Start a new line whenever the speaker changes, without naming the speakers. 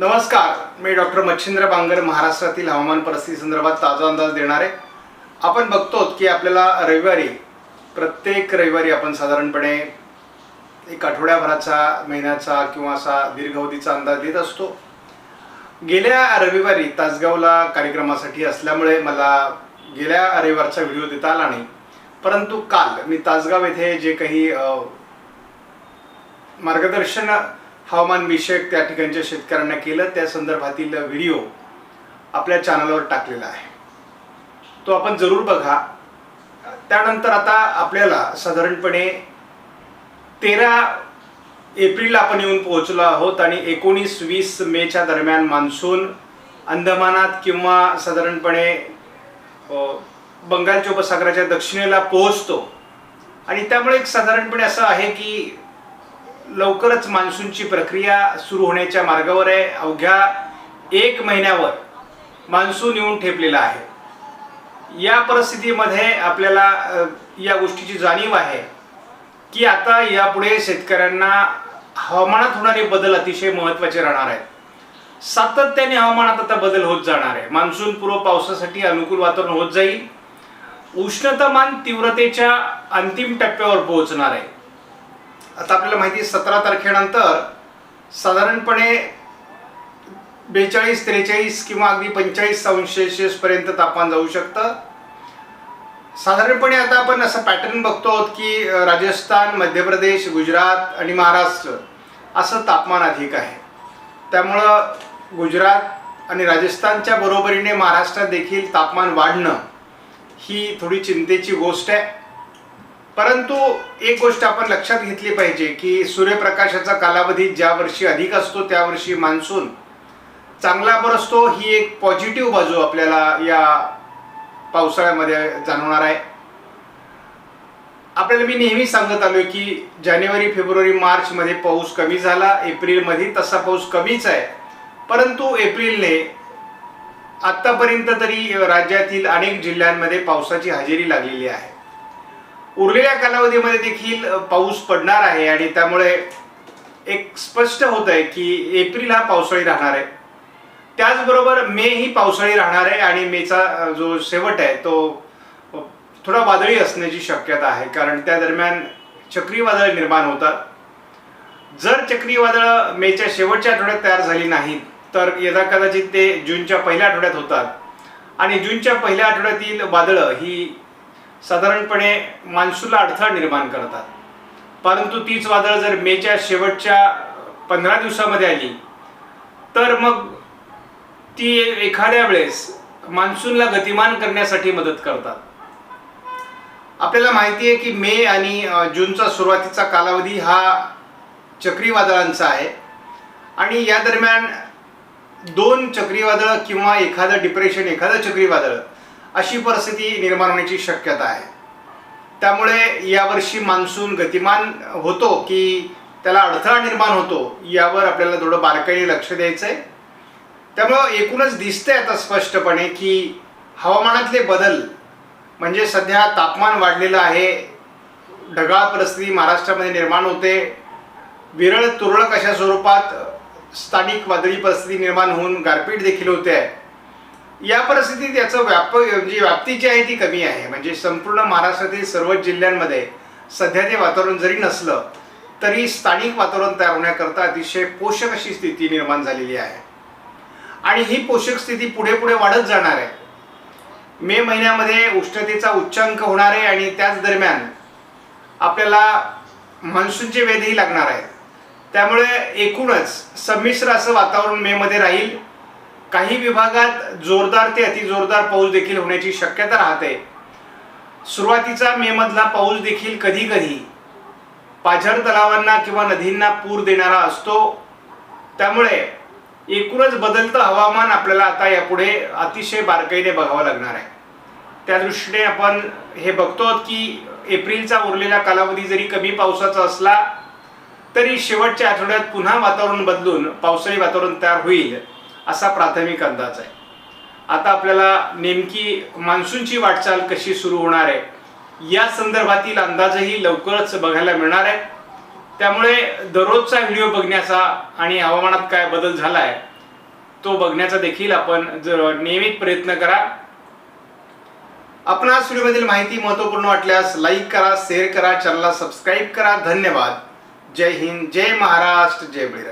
नमस्कार मी डॉक्टर मच्छिंद्र बांगर महाराष्ट्रातील हवामान परिस्थिती संदर्भात ताजा अंदाज देणार. आहे आपण बघतो की आपल्याला रविवारी प्रत्येक रविवारी आपण साधारणपणे एक आठवड्याभराचा महिन्याचा किंवा असा दीर्घावधीचा अंदाज देत असतो. गेल्या रविवारी तासगावला कार्यक्रमासाठी असल्यामुळे मला गेल्या रविवारचा व्हिडिओ देता आला नाही. परंतु काल मी तासगाव येथे जे काही मार्गदर्शन हवामान विषयक त्या ठिकाणच्या शेतकऱ्यांना केलं त्या संदर्भातील व्हिडिओ आपल्या चॅनलवर टाकलेला आहे. तो आपण जरूर बघा. त्यानंतर आता आपल्याला साधारणपणे तेरा एप्रिलला आपण येऊन पोहोचलो आहोत आणि एकोणीस वीस मेच्या दरम्यान मान्सून अंदमानात किंवा साधारणपणे बंगालच्या उपसागराच्या दक्षिणेला पोहोचतो. आणि त्यामुळे एक साधारणपणे असं आहे की लवकरच मान्सूनची प्रक्रिया सुरू होण्याच्या मार्गावर आहे. अवघ्या एक महिन्यावर मान्सून येऊन ठेपलेला आहे. या परिस्थितीमध्ये आपल्याला या गोष्टीची जाणीव आहे की आता यापुढे शेतकऱ्यांना हवामानात होणारे बदल अतिशय महत्त्वाचे राहणार आहेत. सातत्याने हवामानात आता बदल होत जाणार आहे. मान्सून पूर्व पावसासाठी अनुकूल वातावरण होत जाईल. उष्णतामान तीव्रतेच्या अंतिम टप्प्यावर पोहोचणार आहे. आता आपल्याला माहिती आहे सतरा तारखेनंतर साधारणपणे बेचाळीस त्रेचाळीस किंवा अगदी पंचेचाळीस अंश सेल्सिअसपर्यंत तापमान जाऊ शकतं. साधारणपणे आता आपण असं पॅटर्न बघतो आहोत की राजस्थान मध्य प्रदेश गुजरात आणि महाराष्ट्र असं तापमान अधिक आहे. त्यामुळं गुजरात आणि राजस्थानच्या बरोबरीने महाराष्ट्रात देखील तापमान वाढणं ही थोडी चिंतेची गोष्ट आहे. परंतु एक गोष्ट आपण लक्षात घेतली पाहिजे की सूर्यप्रकाशाचा कालावधी ज्या वर्षी अधिक असतो त्या वर्षी मान्सून चांगला बरसतो ही एक पॉझिटिव्ह बाजू आपल्याला या पावसाळ्यामध्ये जाणवणार आहे. आपल्याला मी नेहमी सांगत आलो की जानेवारी फेब्रुवारी मार्चमध्ये पाऊस कमी झाला एप्रिलमध्ये तसा पाऊस कमीच आहे. परंतु एप्रिलने आत्तापर्यंत तरी राज्यातील अनेक जिल्ह्यांमध्ये पावसाची हजेरी लागलेली आहे. उरलेल्या कालावधीमध्ये देखील पाऊस पडणार आहे आणि त्यामुळे एक स्पष्ट होत आहे की एप्रिल हा पावसाळी राहणार आहे. त्याचबरोबर मे ही पावसाळी राहणार आहे आणि मेचा जो शेवट आहे तो थोडा वादळी असण्याची शक्यता आहे. कारण त्या दरम्यान चक्रीवादळ निर्माण होतात. जर चक्रीवादळ मेच्या शेवटच्या आठवड्यात तयार झाली नाहीत तर यदा कदाचित ते जूनच्या पहिल्या आठवड्यात होतात. आणि जूनच्या पहिल्या आठवड्यातील वादळं ही साधारणपणे मान्सूनला अडथळा निर्माण करतात. परंतु तीच वादळं जर मेच्या शेवटच्या पंधरा दिवसामध्ये आली तर मग ती एखाद्या वेळेस मान्सूनला गतिमान करण्यासाठी मदत करतात. आपल्याला माहिती आहे की मे आणि जूनचा सुरुवातीचा कालावधी हा चक्रीवादळांचा आहे. आणि या दरम्यान दोन चक्रीवादळ किंवा एखादं डिप्रेशन एखादं चक्रीवादळ अशी परिस्थिती निर्माण होण्याची शक्यता आहे. त्यामुळे यावर्षी मान्सून गतिमान होतो की त्याला अडथळा निर्माण होतो यावर आपल्याला थोडं बारकाईने लक्ष द्यायचं आहे त्यामुळं एकूणच दिसतंय आता स्पष्टपणे की हवामानातले बदल म्हणजे सध्या तापमान वाढलेलं आहे ढगाळ परिस्थिती महाराष्ट्रामध्ये निर्माण होते विरळ तुरळक अशा स्वरूपात स्थानिक वादळी परिस्थिती निर्माण होऊन गारपीट देखील होते आहे. या परिस्थितीत याचं व्याप जी व्याप्ती जी आहे ती कमी आहे. म्हणजे संपूर्ण महाराष्ट्रातील सर्वच जिल्ह्यांमध्ये सध्या ते वातावरण जरी नसलं तरी स्थानिक वातावरण तयार होण्याकरता अतिशय पोषक अशी स्थिती निर्माण झालेली आहे. आणि ही पोषक स्थिती पुढे पुढे वाढत जाणार आहे. मे महिन्यामध्ये उष्णतेचा उच्चांक होणार आहे आणि त्याच दरम्यान आपल्याला मान्सूनचे वेधही लागणार आहेत त्यामुळे एकूणच संमिश्र असं वातावरण मेमध्ये राहील. काही विभागात जोरदार ते अतिजोरदार पाऊस देखील होण्याची शक्यता राहते. सुरुवातीचा मे मधला पाऊस देखील कधी कधी पाझर तलावांना किंवा नदींना पूर देणारा असतो. त्यामुळे एकूणच बदलतं हवामान आपल्याला आता यापुढे अतिशय बारकाईने बघावं लागणार आहे. त्या दृष्टीने आपण हे बघतो आहोत की एप्रिलचा उरलेला कालावधी जरी कमी पावसाचा असला तरी शेवटच्या आठवड्यात पुन्हा वातावरण बदलून पावसाळी वातावरण तयार होईल. असा प्राथमिक अंदाज आहे. आता आपल्याला नेमकी मान्सूनची वाटचाल कशी सुरू होणार आहे या संदर्भातील अंदाजही लवकरच बघायला मिळणार आहे. त्यामुळे दररोजचा व्हिडिओ बघण्याचा आणि हवामानात काय बदल झाला आहे तो बघण्याचा देखील आपण जर नियमित प्रयत्न करा. आपणास व्हिडिओमधील माहिती महत्त्वपूर्ण वाटल्यास लाईक करा शेअर करा चॅनलला सबस्क्राईब करा. धन्यवाद. जय हिंद जय महाराष्ट्र जय बळीराजा